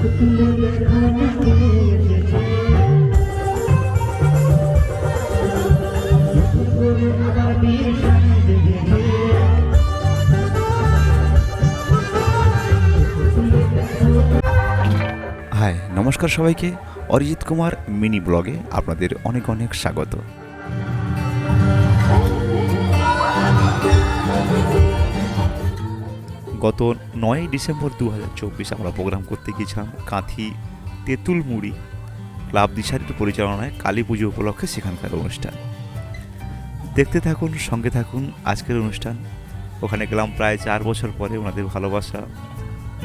High নমস্কার সবাইকে। Arijit Kumar mini ব্লগে আপনাদের অনেক অনেক স্বাগত। গত নয় ডিসেম্বর দু হাজার চব্বিশ আমরা প্রোগ্রাম করতে গিয়েছিলাম কাঁথি তেঁতুলমুড়ি ক্লাব দিশারির পরিচালনায় কালী পুজো উপলক্ষে সেখানকার অনুষ্ঠান। দেখতে থাকুন, সঙ্গে থাকুন, আজকের অনুষ্ঠান। ওখানে গেলাম প্রায় চার বছর পরে ওনাদের ভালোবাসা,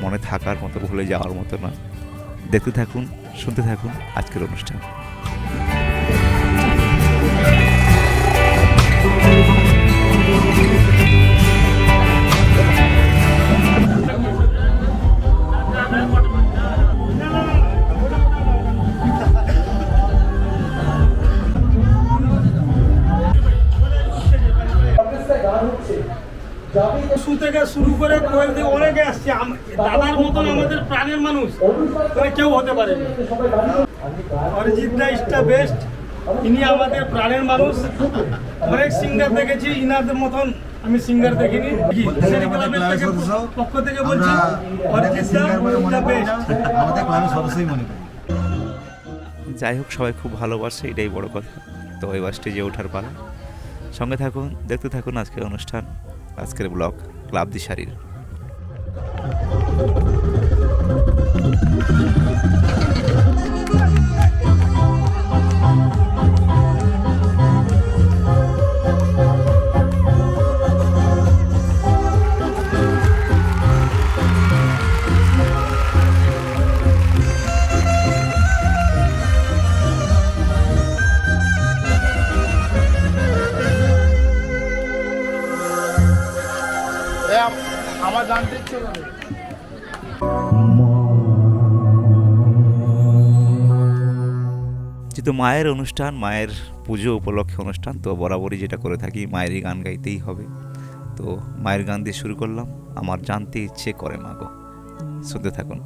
মনে থাকার মতো, ভুলে যাওয়ার মতো না দেখতে থাকুন, শুনতে থাকুন, আজকের অনুষ্ঠান। প্রাণের মানুষ মানে কেউ হতে পারে অরিজিৎ দা ইসটা বেস্ট ইনি আমাদের প্রাণের মানুষ। অনেক সিঙ্গার দেখেছি ইনাদের মতন আমি সিঙ্গার দেখিনি। পক্ষ থেকে বলছি অরিজিৎ দা বেস্ট আমাদের ক্লাবের সদস্যই মনে করি। যাই হোক সবাই খুব ভালোবাসে এটাই বড় কথা। তো এবার স্টেজে ওঠার পালা। সঙ্গে থাকুন দেখতে থাকুন আজকের অনুষ্ঠান আজকের ব্লগ ক্লাব দিশারির। আমার জানতে ইচ্ছে যেহেতু মায়ের অনুষ্ঠান, মায়ের পুজো উপলক্ষে অনুষ্ঠান, তো বরাবরই যেটা করে থাকি, মায়েরই গান গাইতেই হবে। তো মায়ের গান দিয়ে শুরু করলাম। আমার জানতে ইচ্ছে করে মাগো শুনতে থাকুন।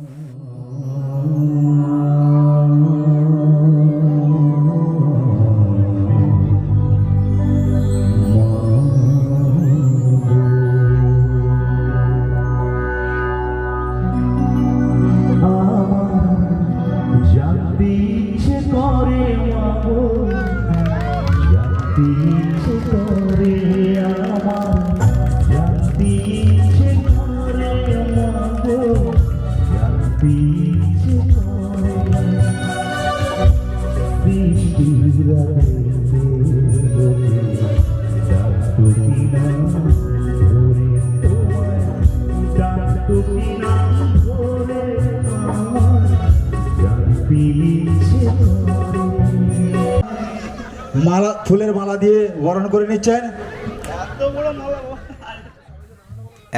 মালা ফুলের মালা দিয়ে বরণ করে নিচ্ছেন।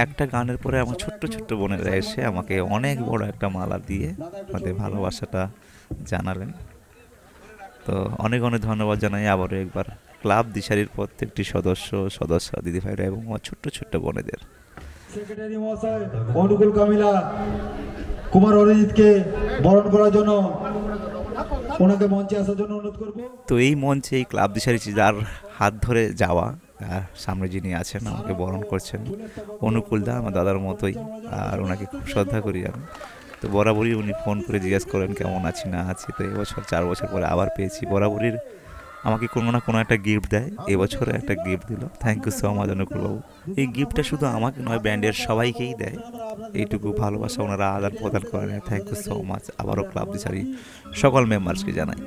একটা গানের পরে আমার ছোট্ট ছোট্ট বোনেরা এসে আমাকে অনেক বড় একটা মালা দিয়ে আমাদের ভালোবাসাটা জানালেন। তো অনেক অনেক ধন্যবাদ জানাই আবারও একবার ক্লাব দিশারির প্রত্যেকটি সদস্য সদস্য দিদিভাইরা এবং আমার ছোট্ট ছোট্ট বোনেদের। সেক্রেটারি মহাশয় অনুকূল কামিলা কুমার অরিজিৎকে বরণ করার জন্য ওনাকে মঞ্চে আসার জন্য অনুরোধ করব। তো এই মঞ্চে এই ক্লাব দিশারি যার হাত ধরে যাওয়া, আর সামনে যিনি আছেন, আমাকে বরণ করছেন অনুকূল দা, আমার দাদার মতোই, আর ওনাকে খুব শ্রদ্ধা করি আমি। তো বরাবরই উনি ফোন করে জিজ্ঞেস করেন, কেমন আছি, না আছি? তো এবছর চার বছর পরে আবার পেয়েছি। বরাবরই আমাকে কোনো না কোনো একটা গিফট দেয়। এবছরে একটা গিফট দিল। থ্যাংক ইউ সো মাচ অনুকূলবাবু। এই গিফটটা শুধু আমাকে নয় ব্যান্ডের সবাইকেই দেয়। এইটুকু ভালোবাসা ওনারা আদান প্রদান করেন। থ্যাংক ইউ সো মাচ আবারও ক্লাব দিশারি সকল মেম্বার্সকে জানাই।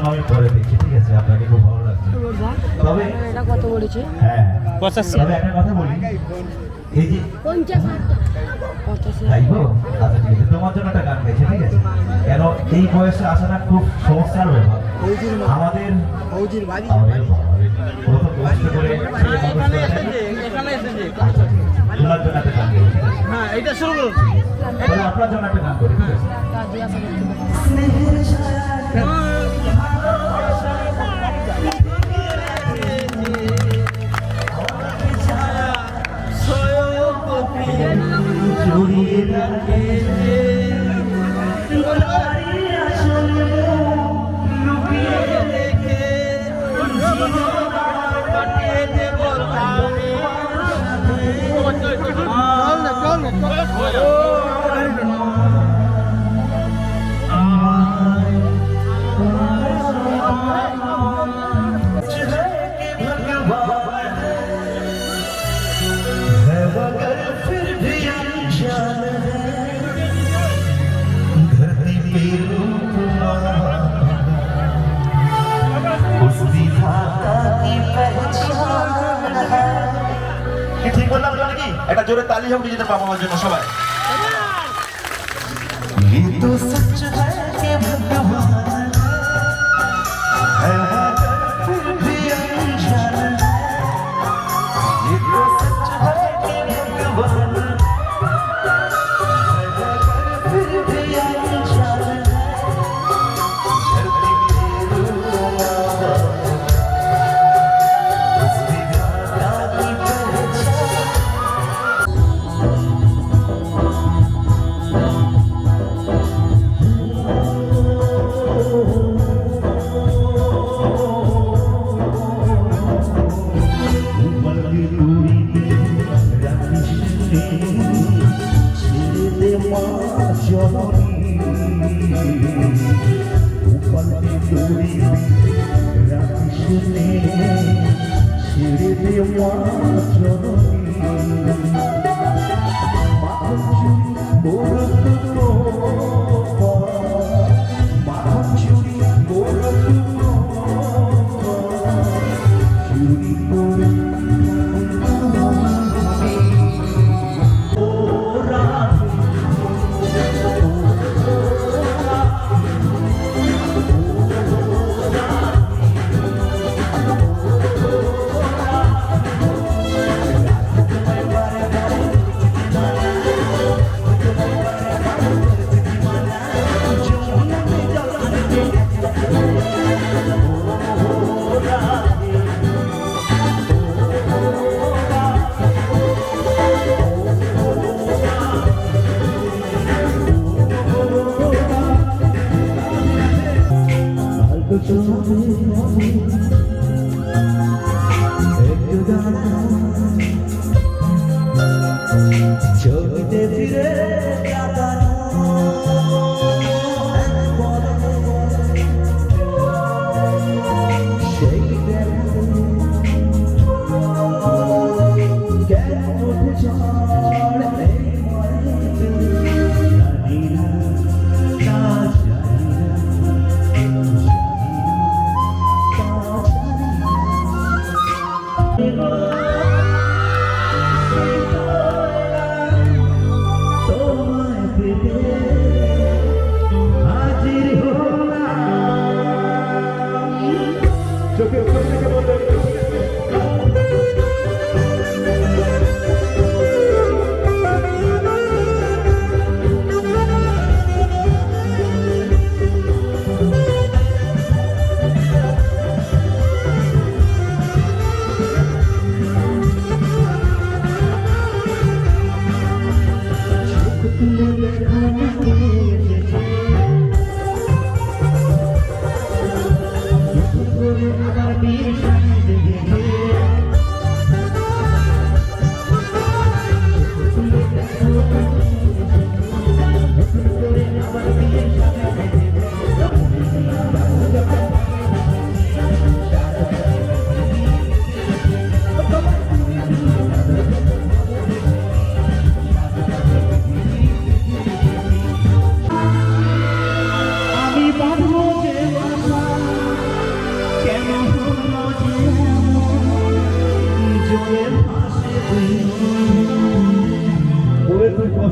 পরে দেখছি ঠিক আছে? আপনাকে খুব ভালো লাগছে। তবে এটা কত বলেছে? হ্যাঁ। পঁচাশি। তবে একটা কথা বলি। এই যে পঞ্চাশ পঞ্চাশে আচ্ছা ঠিক আছে। তোমার জন্য একটা গান গাইছে ঠিক আছে? কেন এই বয়সে আসাটা খুব সমস্যার ব্যাপার। আমাদের কষ্ট করে আচ্ছা, ঠিক আছে। তোমার জন্য একটা গান হ্যাঁ এটা শুরু করুন। তাহলে আপনার জন্য একটা গান করি জড়িয়ে রাখে একটা জোরে তালি হোক নিজেদের বাবা মার জন্য সবাই জননী ছবিতে ফিরে সেই কেন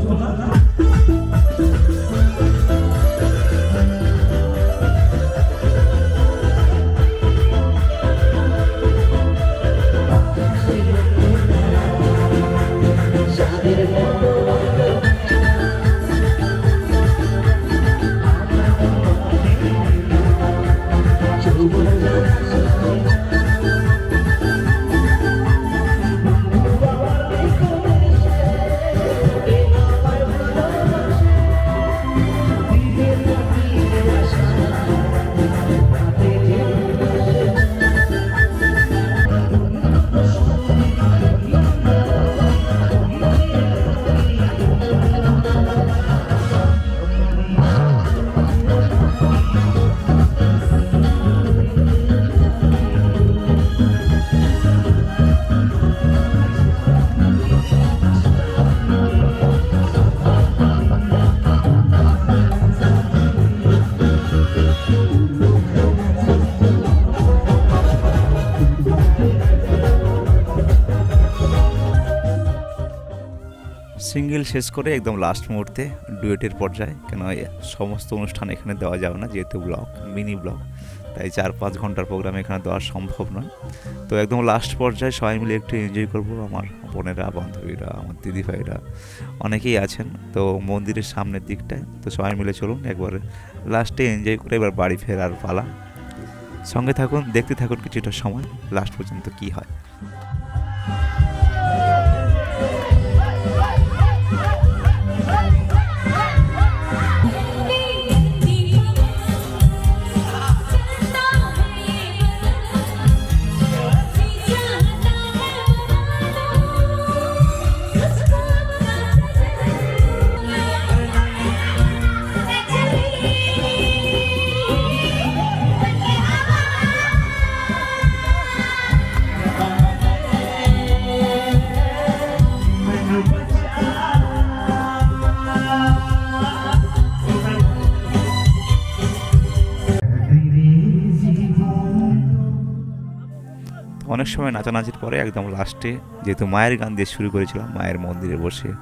Thank you. সিঙ্গেল শেষ করে একদম লাস্ট মুহূর্তে ডুয়েটের পর্যায়ে, কেন সমস্ত অনুষ্ঠান এখানে দেওয়া যাবে না, যেহেতু ব্লগ মিনি ব্লগ তাই চার পাঁচ ঘণ্টার প্রোগ্রাম এখানে দেওয়া সম্ভব নয়। তো একদম লাস্ট পর্যায়ে সবাই মিলে একটু এনজয় করব, আমার বোনেরা, বান্ধবীরা, আমার দিদিভাইরা অনেকেই আছেন। তো মন্দিরের সামনের দিকটায় তো সবাই মিলে চলুন, একবার লাস্টে এনজয় করে এবার বাড়ি ফেরার পালা। সঙ্গে থাকুন, দেখতে থাকুন কিছুটা সময় লাস্ট পর্যন্ত কি হয়। অনেক সময় নাচানাচির পরে একদম লাস্টে যেহেতু মায়ের গান দিয়ে শুরু করেছিলাম, মায়ের মন্দিরে বসে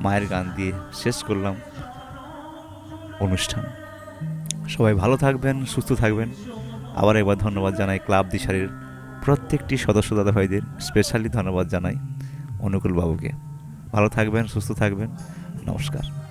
মায়ের গান দিয়ে শেষ করলাম অনুষ্ঠান। সবাই ভালো থাকবেন, সুস্থ থাকবেন। আবার একবার ধন্যবাদ জানাই ক্লাব দিশারির প্রত্যেকটি সদস্য দাদা ভাইদের স্পেশালি ধন্যবাদ জানাই অনুকূল বাবুকে। ভালো থাকবেন, সুস্থ থাকবেন। নমস্কার।